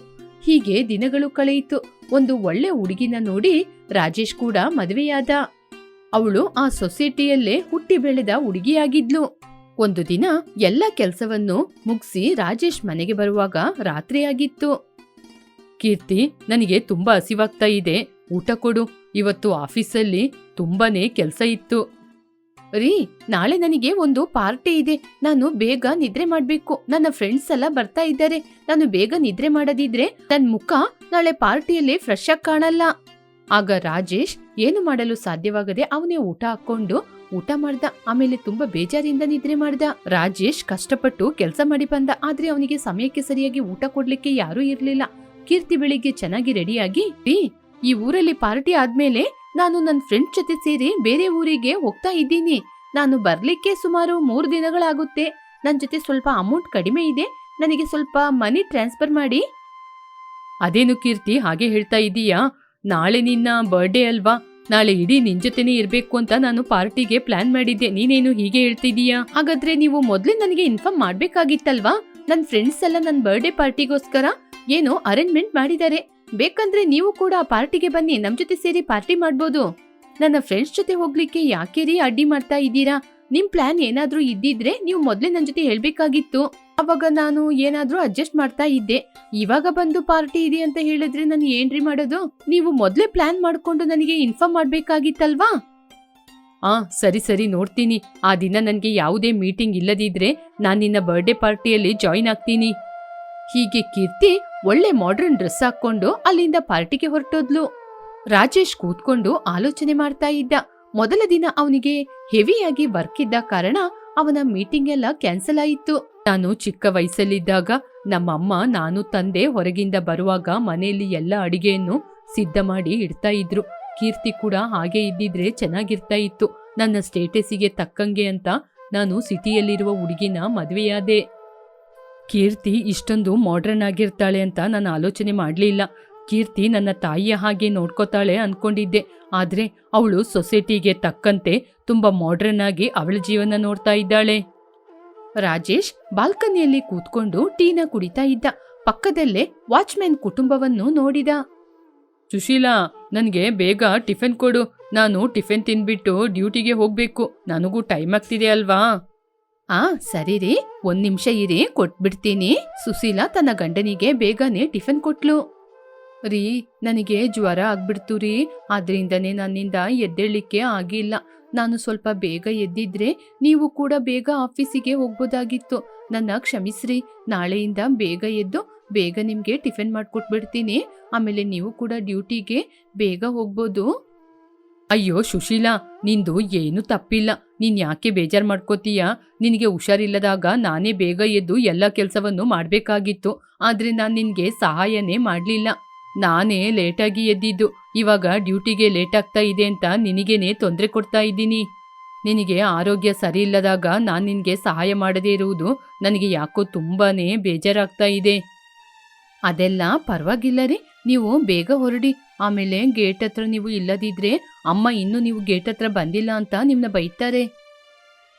ಹೀಗೆ ದಿನಗಳು ಕಳೆಯಿತು. ಒಂದು ಒಳ್ಳೆ ಹುಡುಗಿನ ನೋಡಿ ರಾಜೇಶ್ ಕೂಡ ಮದುವೆಯಾದ. ಅವಳು ಆ ಸೊಸೈಟಿಯಲ್ಲೇ ಹುಟ್ಟಿ ಬೆಳೆದ ಹುಡುಗಿಯಾಗಿದ್ಲು. ಒಂದು ದಿನ ಎಲ್ಲ ಕೆಲಸವನ್ನು ಮುಗಿಸಿ ರಾಜೇಶ್ ಮನೆಗೆ ಬರುವಾಗ ರಾತ್ರಿಯಾಗಿತ್ತು. ಕೀರ್ತಿ, ನನಗೆ ತುಂಬಾ ಹಸಿವಾಗ್ತಾ ಇದೆ. ಊಟ ಕೊಡು. ಇವತ್ತು ಆಫೀಸಲ್ಲಿ ತುಂಬಾನೇ ಕೆಲಸ ಇತ್ತು. ರೀ, ನಾಳೆ ನನಗೆ ಒಂದು ಪಾರ್ಟಿ ಇದೆ. ನಾನು ಬೇಗ ನಿದ್ರೆ ಮಾಡ್ಬೇಕು. ನನ್ನ ಫ್ರೆಂಡ್ಸ್ ಎಲ್ಲ ಬರ್ತಾ ಇದ್ದಾರೆ. ನಾನು ಬೇಗ ನಿದ್ರೆ ಮಾಡದಿದ್ರೆ ನನ್ ಮುಖ ನಾಳೆ ಪಾರ್ಟಿಯಲ್ಲಿ ಫ್ರೆಶ್ ಆಗಿ ಕಾಣಲ್ಲ. ಆಗ ರಾಜೇಶ್ ಏನು ಮಾಡಲು ಸಾಧ್ಯವಾಗದೆ ಅವನೇ ಊಟ ಹಾಕೊಂಡು ಊಟ ಮಾಡ್ದ. ಆಮೇಲೆ ತುಂಬಾ ಬೇಜಾರಿಂದ ನಿದ್ರೆ ಮಾಡ್ದ. ರಾಜೇಶ್ ಕಷ್ಟಪಟ್ಟು ಕೆಲಸ ಮಾಡಿ ಬಂದ. ಆದ್ರೆ ಅವನಿಗೆ ಸಮಯಕ್ಕೆ ಸರಿಯಾಗಿ ಊಟ ಕೊಡ್ಲಿಕ್ಕೆ ಯಾರೂ ಇರ್ಲಿಲ್ಲ. ಕೀರ್ತಿ ಬೆಳಿಗ್ಗೆ ಚೆನ್ನಾಗಿ ರೆಡಿಯಾಗಿ ರೀ ಈ ಊರಲ್ಲಿ ಪಾರ್ಟಿ ಆದ್ಮೇಲೆ ನಾನು ನನ್ನ ಫ್ರೆಂಡ್ ಜೊತೆ ಸೇರಿ ಬೇರೆ ಊರಿಗೆ ಹೋಗ್ತಾ ಇದ್ದೀನಿ. ನಾನು ಬರ್ಲಿಕ್ಕೆ ಸುಮಾರು ಮೂರು ದಿನಗಳಾಗುತ್ತೆ. ನನ್ನ ಜೊತೆ ಸ್ವಲ್ಪ ಅಮೌಂಟ್ ಕಡಿಮೆ ಇದೆ. ನನಗೆ ಸ್ವಲ್ಪ ಮನಿ ಟ್ರಾನ್ಸ್ಫರ್ ಮಾಡಿ. ಅದೇನು ಕೀರ್ತಿ, ಹಾಗೆ ಹೇಳ್ತಾ ಇದ್ದೀಯಾ ನಾಳೆ ನಿನ್ನ ಬರ್ಡೇ ಅಲ್ವಾ? ನಾಳೆ ಇಡೀ ನಿನ್ ಜೊತೆನೇ ಇರ್ಬೇಕು ಅಂತ ನಾನು ಪಾರ್ಟಿಗೆ ಪ್ಲಾನ್ ಮಾಡಿದ್ದೆ. ನೀನೇನು ಹೀಗೆ ಹೇಳ್ತಿದೀಯಾ? ಹಾಗಾದ್ರೆ ನೀವು ಮೊದ್ಲೇ ನನಗೆ ಇನ್ಫಾರ್ಮ್ ಮಾಡ್ಬೇಕಾಗಿತ್ತಲ್ವಾ? ನನ್ನ ಫ್ರೆಂಡ್ಸ್ ಎಲ್ಲ ನನ್ನ ಬರ್ಡೇ ಪಾರ್ಟಿಗೋಸ್ಕರ ಏನೋ ಅರೇಂಜ್ಮೆಂಟ್ ಮಾಡಿದ್ದಾರೆ. ಬೇಕಂದ್ರೆ ನೀವು ಕೂಡ ಪಾರ್ಟಿಗೆ ಬನ್ನಿ, ನಮ್ ಜೊತೆ ಸೇರಿ ಪಾರ್ಟಿ ಮಾಡ್ಬೋದು. ನನ್ನ ಫ್ರೆಂಡ್ಸ್ ಜೊತೆ ಹೋಗ್ಲಿಕ್ಕೆ ಯಾಕೆ ರೀ ಅಡ್ಡಿ ಮಾಡ್ತಾ ಇದ್ದೀರಾ? ನಿಮ್ ಪ್ಲಾನ್ ಏನಾದ್ರೂ ಇದ್ದಿದ್ರೆ ನೀವು ಮೊದ್ಲೇ ನನ್ ಜೊತೆ ಹೇಳ್ಬೇಕಾಗಿತ್ತು. ಅವಾಗ ನಾನು ಏನಾದ್ರೂ ಅಡ್ಜಸ್ಟ್ ಮಾಡ್ತಾ ಇದ್ದೆ. ಇವಾಗ ಬಂದು ಪಾರ್ಟಿ ಇದೆ ಅಂತ ಹೇಳಿದ್ರೆ ನಾನು ಏನ್ರಿ ಮಾಡೋದು? ನೀವು ಮೊದ್ಲೇ ಪ್ಲಾನ್ ಮಾಡ್ಕೊಂಡು ನನಗೆ ಇನ್ಫಾರ್ಮ್ ಮಾಡ್ಬೇಕಾಗಿತ್ತಲ್ವಾ? ಆ, ಸರಿ ಸರಿ, ನೋಡ್ತೀನಿ. ಆ ದಿನ ನನಗೆ ಯಾವುದೇ ಮೀಟಿಂಗ್ ಇಲ್ಲದಿದ್ರೆ ನಾನು ನಿನ್ನ ಬರ್ಡೇ ಪಾರ್ಟಿಯಲ್ಲಿ ಜಾಯಿನ್ ಆಗ್ತೀನಿ. ಹೀಗೆ ಕೀರ್ತಿ ಒಳ್ಳೆ ಮಾಡರ್ನ್ ಡ್ರೆಸ್ ಹಾಕೊಂಡು ಅಲ್ಲಿಂದ ಪಾರ್ಟಿಗೆ ಹೊರಟೋದ್ಲು. ರಾಜೇಶ್ ಕೂತ್ಕೊಂಡು ಆಲೋಚನೆ ಮಾಡ್ತಾ ಇದ್ದ. ಮೊದಲ ದಿನ ಅವನಿಗೆ ಹೆವಿಯಾಗಿ ವರ್ಕ್ ಇದ್ದ ಕಾರಣ ಅವನ ಮೀಟಿಂಗ್ ಎಲ್ಲ ಕ್ಯಾನ್ಸಲ್ ಆಯಿತು. ನಾನು ಚಿಕ್ಕ ವಯಸ್ಸಲ್ಲಿದ್ದಾಗ ನಮ್ಮಮ್ಮ, ನಾನು, ತಂದೆ ಹೊರಗಿಂದ ಬರುವಾಗ ಮನೆಯಲ್ಲಿ ಎಲ್ಲ ಅಡಿಗೆಯನ್ನು ಸಿದ್ಧ ಮಾಡಿ ಇಡ್ತಾ ಇದ್ರು. ಕೀರ್ತಿ ಕೂಡ ಹಾಗೆ ಇದ್ದಿದ್ರೆ ಚೆನ್ನಾಗಿರ್ತಾ ಇತ್ತು. ನನ್ನ ಸ್ಟೇಟಸಿಗೆ ತಕ್ಕಂಗೆ ಅಂತ ನಾನು ಸಿಟಿಯಲ್ಲಿರುವ ಹುಡುಗಿನ ಮದುವೆಯಾದೆ. ಕೀರ್ತಿ ಇಷ್ಟೊಂದು ಮಾಡ್ರನ್ ಆಗಿರ್ತಾಳೆ ಅಂತ ನಾನು ಆಲೋಚನೆ ಮಾಡಲಿಲ್ಲ. ಕೀರ್ತಿ ನನ್ನ ತಾಯಿಯ ಹಾಗೆ ನೋಡ್ಕೋತಾಳೆ ಅಂದ್ಕೊಂಡಿದ್ದೆ ಆದರೆ ಅವಳು ಸೊಸೈಟಿಗೆ ತಕ್ಕಂತೆ ತುಂಬ ಮಾಡ್ರನ್ ಆಗಿ ಅವಳ ಜೀವನ ನೋಡ್ತಾ ಇದ್ದಾಳೆ. ರಾಜೇಶ್ ಬಾಲ್ಕನಿಯಲ್ಲಿ ಕೂತ್ಕೊಂಡು ಟೀನ ಕುಡಿತಾ ಇದ್ದ. ಪಕ್ಕದಲ್ಲೇ ವಾಚ್ಮ್ಯಾನ್ ಕುಟುಂಬವನ್ನು ನೋಡಿದ. ಸುಶೀಲಾ, ನನಗೆ ಬೇಗ ಟಿಫಿನ್ ಕೊಡು. ನಾನು ಟಿಫಿನ್ ತಿನ್ಬಿಟ್ಟು ಡ್ಯೂಟಿಗೆ ಹೋಗ್ಬೇಕು. ನನಗೂ ಟೈಮ್ ಆಗ್ತಿದೆ ಅಲ್ವಾ? ಆ ಸರಿ ರೀ ಒಂದ್ ನಿಮಿಷ ಇರಿ, ಕೊಟ್ಬಿಡ್ತೀನಿ. ಸುಶೀಲಾ ತನ್ನ ಗಂಡನಿಗೆ ಬೇಗನೆ ಟಿಫನ್ ಕೊಟ್ಲು. ರೀ, ನನಗೆ ಜ್ವರ ಆಗ್ಬಿಡ್ತು ರೀ. ಆದ್ರಿಂದನೇ ನನ್ನಿಂದ ಎದ್ದೇಳಲಿಕ್ಕೆ ಆಗಿಲ್ಲ. ನಾನು ಸ್ವಲ್ಪ ಬೇಗ ಎದ್ದಿದ್ರೆ ನೀವು ಕೂಡ ಬೇಗ ಆಫೀಸಿಗೆ ಹೋಗ್ಬೋದಾಗಿತ್ತು. ನನ್ನ ಕ್ಷಮಿಸ್ರಿ. ನಾಳೆಯಿಂದ ಬೇಗ ಎದ್ದು ಬೇಗ ನಿಮಗೆ ಟಿಫಿನ್ ಮಾಡಿಕೊಟ್ಬಿಡ್ತೀನಿ. ಆಮೇಲೆ ನೀವು ಕೂಡ ಡ್ಯೂಟಿಗೆ ಬೇಗ ಹೋಗ್ಬೋದು. ಅಯ್ಯೋ, ಸುಶೀಲಾ, ನಿಂದು ಏನು ತಪ್ಪಿಲ್ಲ. ನೀನ್ ಯಾಕೆ ಬೇಜಾರು ಮಾಡ್ಕೋತೀಯ? ನಿನಗೆ ಹುಷಾರಿಲ್ಲದಾಗ ನಾನೇ ಬೇಗ ಎದ್ದು ಎಲ್ಲ ಕೆಲಸವನ್ನು ಮಾಡಬೇಕಾಗಿತ್ತು. ಆದರೆ ನಾನು ನಿನಗೆ ಸಹಾಯನೇ ಮಾಡಲಿಲ್ಲ. ನಾನೇ ಲೇಟಾಗಿ ಎದ್ದಿದ್ದು. ಇವಾಗ ಡ್ಯೂಟಿಗೆ ಲೇಟ್ ಆಗ್ತಾ ಇದೆ ಅಂತ ನಿನಗೇನೆ ತೊಂದರೆ ಕೊಡ್ತಾ ಇದ್ದೀನಿ? ನಿನಗೆ ಆರೋಗ್ಯ ಸರಿ ಇಲ್ಲದಾಗ ನಾನು ನಿನಗೆ ಸಹಾಯ ಮಾಡದೇ ಇರುವುದು ನನಗೆ ಯಾಕೋ ತುಂಬಾ ಬೇಜಾರಾಗ್ತಾ ಇದೆ. ಅದೆಲ್ಲ ಪರವಾಗಿಲ್ಲ ರೀ. ನೀವು ಬೇಗ ಹೊರಡಿ. ಆಮೇಲೆ ಗೇಟ್ ಹತ್ರ ನೀವು ಇಲ್ಲದಿದ್ರೆ ಅಮ್ಮ ಇನ್ನೂ ನೀವು ಗೇಟ್ ಹತ್ರ ಬಂದಿಲ್ಲ ಅಂತ ನಿಮ್ಮನ್ನ ಬೈತಾರೆ.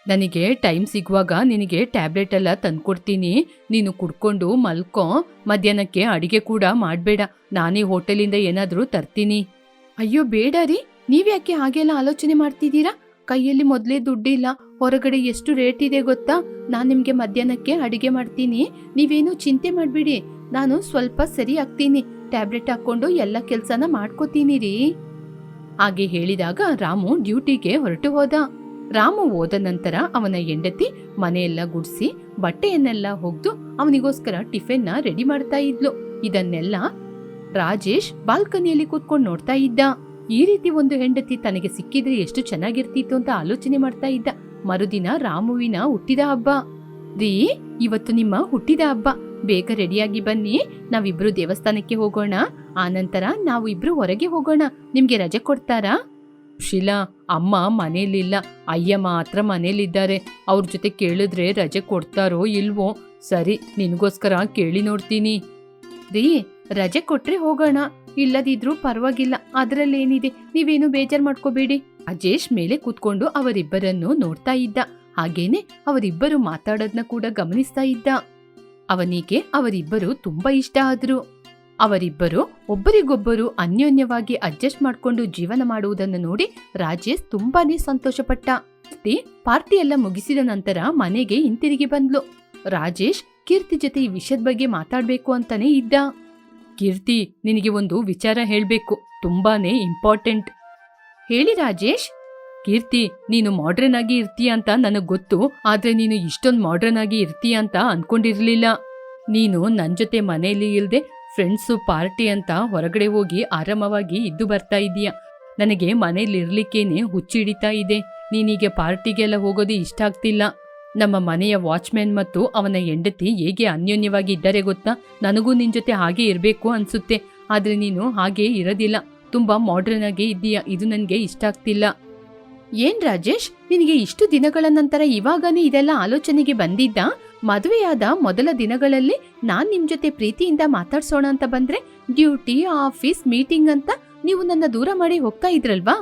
ನನಗೆ ಟೈಮ್ ಸಿಗುವಾಗ ನಿನಗೆ ಟ್ಯಾಬ್ಲೆಟ್ ಎಲ್ಲ ತಂದ್ಕೊಡ್ತೀನಿ. ನೀನು ಕುಡ್ಕೊಂಡು ಮಲ್ಕೋ. ಮಧ್ಯಾಹ್ನಕ್ಕೆ ಅಡಿಗೆ ಕೂಡ ಮಾಡಬೇಡ. ನಾನೇ ಹೋಟೆಲಿಂದ ಏನಾದರೂ ತರ್ತೀನಿ. ಅಯ್ಯೋ, ಬೇಡ ರೀ. ನೀವ್ಯಾಕೆ ಹಾಗೆಲ್ಲ ಆಲೋಚನೆ ಮಾಡ್ತಿದ್ದೀರಾ? ಕೈಯಲ್ಲಿ ಮೊದಲೇ ದುಡ್ಡಿಲ್ಲ. ಹೊರಗಡೆ ಎಷ್ಟು ರೇಟ್ ಇದೆ ಗೊತ್ತಾ? ನಾನು ನಿಮಗೆ ಮಧ್ಯಾಹ್ನಕ್ಕೆ ಅಡಿಗೆ ಮಾಡ್ತೀನಿ. ನೀವೇನು ಚಿಂತೆ ಮಾಡಬೇಡಿ. ನಾನು ಸ್ವಲ್ಪ ಸರಿ ಆಗ್ತೀನಿ. ಟ್ಯಾಬ್ಲೆಟ್ ಹಾಕೊಂಡು ಎಲ್ಲ ಕೆಲಸನ ಮಾಡ್ಕೋತೀನಿ ರೀ ಹಾಗೆ ಹೇಳಿದಾಗ ರಾಮು ಡ್ಯೂಟಿಗೆ ಹೊರಟು ಹೋದ. ರಾಮು ಹೋದ ನಂತರ ಅವನ ಹೆಂಡತಿ ಮನೆಯೆಲ್ಲ ಗುಡಿಸಿ ಬಟ್ಟೆಯನ್ನೆಲ್ಲ ಒಗ್ದು ಅವನಿಗೋಸ್ಕರ ಟಿಫಿನ್ನ ರೆಡಿ ಮಾಡ್ತಾ ಇದ್ಲು. ಇದನ್ನೆಲ್ಲ ರಾಜೇಶ್ ಬಾಲ್ಕನಿಯಲ್ಲಿ ಕೂತ್ಕೊಂಡು ನೋಡ್ತಾ ಇದ್ದ. ಈ ರೀತಿ ಒಂದು ಹೆಂಡತಿ ತನಗೆ ಸಿಕ್ಕಿದ್ರೆ ಎಷ್ಟು ಚೆನ್ನಾಗಿರ್ತಿತ್ತು ಅಂತ ಆಲೋಚನೆ ಮಾಡ್ತಾ ಇದ್ದ. ಮರುದಿನ ರಾಮುವಿನ ಹುಟ್ಟಿದ ಹಬ್ಬ. ರೀ, ಇವತ್ತು ನಿಮ್ಮ ಹುಟ್ಟಿದ ಹಬ್ಬ. ಬೇಗ ರೆಡಿಯಾಗಿ ಬನ್ನಿ. ನಾವಿಬ್ರು ದೇವಸ್ಥಾನಕ್ಕೆ ಹೋಗೋಣ. ಆನಂತರ ನಾವು ಇಬ್ರು ಹೊರಗೆ ಹೋಗೋಣ. ನಿಮ್ಗೆ ರಜೆ ಕೊಡ್ತಾರಾ? ಶಿಲಾ, ಅಮ್ಮ ಮನೇಲಿಲ್ಲ. ಅಯ್ಯ ಮಾತ್ರ ಮನೇಲಿದ್ದಾರೆ. ಅವ್ರ ಜೊತೆ ಕೇಳಿದ್ರೆ ರಜೆ ಕೊಡ್ತಾರೋ ಇಲ್ವೋ? ಸರಿ, ನಿನಗೋಸ್ಕರ ಕೇಳಿ ನೋಡ್ತೀನಿ. ರೀ, ರಜೆ ಕೊಟ್ರೆ ಹೋಗೋಣ. ಇಲ್ಲದಿದ್ರೂ ಪರವಾಗಿಲ್ಲ. ಅದರಲ್ಲೇನಿದೆ? ನೀವೇನು ಬೇಜಾರ್ ಮಾಡ್ಕೋಬೇಡಿ. ಅಜೇಶ್ ಮೇಲೆ ಕೂತ್ಕೊಂಡು ಅವರಿಬ್ಬರನ್ನು ನೋಡ್ತಾ ಇದ್ದ. ಹಾಗೇನೆ ಅವರಿಬ್ಬರು ಮಾತಾಡೋದ್ನ ಕೂಡ ಗಮನಿಸ್ತಾ ಇದ್ದ. ಅವನಿಗೆ ಅವರಿಬ್ಬರು ತುಂಬಾ ಇಷ್ಟ ಆದ್ರು. ಅವರಿಬ್ಬರು ಒಬ್ಬರಿಗೊಬ್ಬರು ಅನ್ಯೋನ್ಯವಾಗಿ ಅಡ್ಜಸ್ಟ್ ಮಾಡ್ಕೊಂಡು ಜೀವನ ಮಾಡುವುದನ್ನು ನೋಡಿ ರಾಜೇಶ್ ತುಂಬಾನೇ ಸಂತೋಷಪಟ್ಟ. ಸ್ತಿ ಪಾರ್ಟಿ ಎಲ್ಲ ಮುಗಿಸಿದ ನಂತರ ಮನೆಗೆ ಹಿಂತಿರುಗಿ ಬಂದ್ಲು. ರಾಜೇಶ್ ಕೀರ್ತಿ ಜೊತೆ ಈ ವಿಷಯದ ಬಗ್ಗೆ ಮಾತಾಡ್ಬೇಕು ಅಂತಾನೆ ಇದ್ದ. ಕೀರ್ತಿ, ನಿನಗೆ ಒಂದು ವಿಚಾರ ಹೇಳ್ಬೇಕು. ತುಂಬಾನೇ ಇಂಪಾರ್ಟೆಂಟ್ ಹೇಳಿ ರಾಜೇಶ್. ಕೀರ್ತಿ, ನೀನು ಮಾಡ್ರನ್ ಆಗಿ ಇರ್ತೀಯ ಅಂತ ನನಗ್ ಗೊತ್ತು, ಆದ್ರೆ ನೀನು ಇಷ್ಟೊಂದು ಮಾಡ್ರನ್ ಆಗಿ ಇರ್ತೀಯ ಅಂತ ಅನ್ಕೊಂಡಿರ್ಲಿಲ್ಲ. ನೀನು ನನ್ ಜೊತೆ ಮನೆಯಲ್ಲಿ ಇಲ್ದೆ ಫ್ರೆಂಡ್ಸು ಪಾರ್ಟಿ ಅಂತ ಹೊರಗಡೆ ಹೋಗಿ ಆರಾಮವಾಗಿ ಇದ್ದು ಬರ್ತಾ ಇದೀಯ ನನಗೆ ಮನೆಯಲ್ಲಿ ಇರ್ಲಿಕ್ಕೇನೆ ಹುಚ್ಚಿಡಿತಾ ಇದೆ. ನೀನೀಗ ಪಾರ್ಟಿಗೆಲ್ಲ ಹೋಗೋದು ಇಷ್ಟ ಆಗ್ತಿಲ್ಲ. ನಮ್ಮ ಮನೆಯ ವಾಚ್ಮ್ಯಾನ್ ಮತ್ತು ಅವನ ಹೆಂಡತಿ ಹೇಗೆ ಅನ್ಯೋನ್ಯವಾಗಿ ಇದ್ದಾರೆ ಗೊತ್ತಾ? ನನಗೂ ನಿನ್ ಜೊತೆ ಹಾಗೆ ಇರಬೇಕು ಅನ್ಸುತ್ತೆ. ಆದ್ರೆ ನೀನು ಹಾಗೆ ಇರೋದಿಲ್ಲ. ತುಂಬಾ ಮಾಡ್ರನ್ ಆಗಿ ಇದ್ದೀಯಾ. ಇದು ನನಗೆ ಇಷ್ಟ ಆಗ್ತಿಲ್ಲ. ಏನ್ ರಾಜೇಶ್, ನಿನಗೆ ಇಷ್ಟು ದಿನಗಳ ನಂತರ ಇವಾಗನೇ ಇದೆಲ್ಲ ಆಲೋಚನೆಗೆ ಬಂದಿದ್ದ? ಮದುವೆಯಾದ ಮೊದಲ ದಿನಗಳಲ್ಲಿ ನಾನ್ ನಿಮ್ ಜೊತೆ ಪ್ರೀತಿಯಿಂದ ಮಾತಾಡ್ಸೋಣ ಅಂತ ಬಂದ್ರೆ ಡ್ಯೂಟಿ, ಆಫೀಸ್, ಮೀಟಿಂಗ್ ಅಂತ ನೀವು ನನ್ನ ದೂರ ಮಾಡಿ ಹೋಗ್ತಾ ಇದ್ರಲ್ವಾ?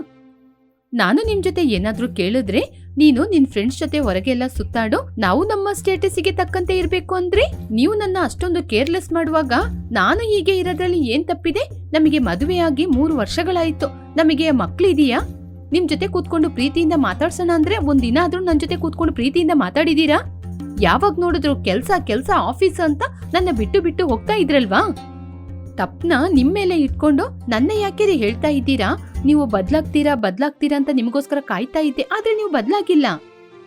ನಾನು ನಿಮ್ ಜೊತೆ ಏನಾದ್ರೂ ಕೇಳಿದ್ರೆ ನೀನು ನಿನ್ ಫ್ರೆಂಡ್ಸ್ ಜೊತೆ ಹೊರಗೆಲ್ಲ ಸುತ್ತಾಡು, ನಾವು ನಮ್ಮ ಸ್ಟೇಟಸ್ಗೆ ತಕ್ಕಂತೆ ಇರ್ಬೇಕು ಅಂದ್ರೆ ನೀವು ನನ್ನ ಅಷ್ಟೊಂದು ಕೇರ್ಲೆಸ್ ಮಾಡುವಾಗ ನಾನು ಹೀಗೆ ಇರೋದ್ರಲ್ಲಿ ಏನ್ ತಪ್ಪಿದೆ? ನಮಗೆ ಮದುವೆಯಾಗಿ ಮೂರು ವರ್ಷಗಳಾಯ್ತು, ನಮಗೆ ಮಕ್ಳಿದೀಯಾ? ನಿಮ್ ಜೊತೆ ಕೂತ್ಕೊಂಡು ಪ್ರೀತಿಯಿಂದ ಮಾತಾಡ್ಸೋಣ ಅಂದ್ರೆ ಒಂದಿನ ಆದ್ರೂ ನನ್ ಜೊತೆ ಕೂತ್ಕೊಂಡು ಪ್ರೀತಿಯಿಂದ ಮಾತಾಡಿದೀರಾ? ಯಾವಾಗ ನೋಡಿದ್ರು ಕೆಲ್ಸ ಕೆಲ್ಸ, ಆಫೀಸ್ ಅಂತ ನನ್ನ ಬಿಟ್ಟು ಬಿಟ್ಟು ಹೋಗ್ತಾ ಇದ್ರಲ್ವಾ? ತಪ್ನ ನಿಮ್ ಮೇಲೆ ಇಟ್ಕೊಂಡು ನನ್ನ ಯಾಕೆರೀ ಹೇಳ್ತಾ ಇದ್ದೀರಾ? ನೀವು ಬದ್ಲಾಗ್ತೀರಾ ಬದ್ಲಾಗ್ತೀರಾ ಅಂತ ನಿಮಗೋಸ್ಕರ ಕಾಯ್ತಾ ಇದ್ದೆ, ಆದ್ರೆ ನೀವು ಬದ್ಲಾಗಿಲ್ಲ.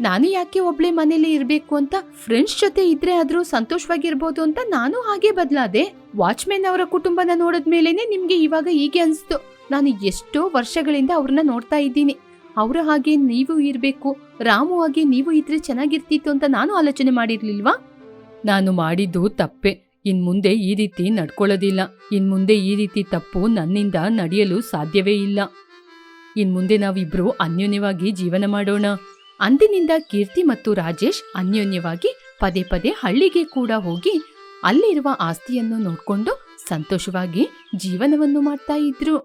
ನಾನು ಯಾಕೆ ಒಬ್ಳೆ ಮನೇಲಿ ಇರ್ಬೇಕು ಅಂತ ಫ್ರೆಂಡ್ಸ್ ಜೊತೆ ಇದ್ರೆ ಆದ್ರೂ ಸಂತೋಷವಾಗಿರ್ಬೋದು ಅಂತ ನಾನು ಹಾಗೆ ಬದ್ಲಾದೆ. ವಾಚ್ಮೆನ್ ಅವರ ಕುಟುಂಬನ ನೋಡಿದ್ಮೇಲೆನೆ ನಿಮ್ಗೆ ಇವಾಗ ಹೀಗೆ ಅನ್ಸ್ತು. ನಾನು ಎಷ್ಟೋ ವರ್ಷಗಳಿಂದ ಅವ್ರನ್ನ ನೋಡ್ತಾ ಇದ್ದೀನಿ. ಅವರ ಹಾಗೆ ನೀವು ಇರಬೇಕು, ರಾಮು ಹಾಗೆ ನೀವು ಇದ್ರೆ ಚೆನ್ನಾಗಿರ್ತಿತ್ತು ಅಂತ ನಾನು ಆಲೋಚನೆ ಮಾಡಿರ್ಲಿಲ್ವಾ? ನಾನು ಮಾಡಿದ್ದು ತಪ್ಪೆ. ಇನ್ ಮುಂದೆ ಈ ರೀತಿ ನಡ್ಕೊಳ್ಳೋದಿಲ್ಲ. ಇನ್ ಮುಂದೆ ಈ ರೀತಿ ತಪ್ಪು ನನ್ನಿಂದ ನಡೆಯಲು ಸಾಧ್ಯವೇ ಇಲ್ಲ. ಇನ್ ಮುಂದೆ ನಾವಿಬ್ರು ಅನ್ಯೋನ್ಯವಾಗಿ ಜೀವನ ಮಾಡೋಣ. ಅಂದಿನಿಂದ ಕೀರ್ತಿ ಮತ್ತು ರಾಜೇಶ್ ಅನ್ಯೋನ್ಯವಾಗಿ ಪದೇ ಪದೇ ಹಳ್ಳಿಗೆ ಕೂಡ ಹೋಗಿ ಅಲ್ಲಿರುವ ಆಸ್ತಿಯನ್ನು ನೋಡಿಕೊಂಡು ಸಂತೋಷವಾಗಿ ಜೀವನವನ್ನು ಮಾಡ್ತಾ ಇದ್ರು.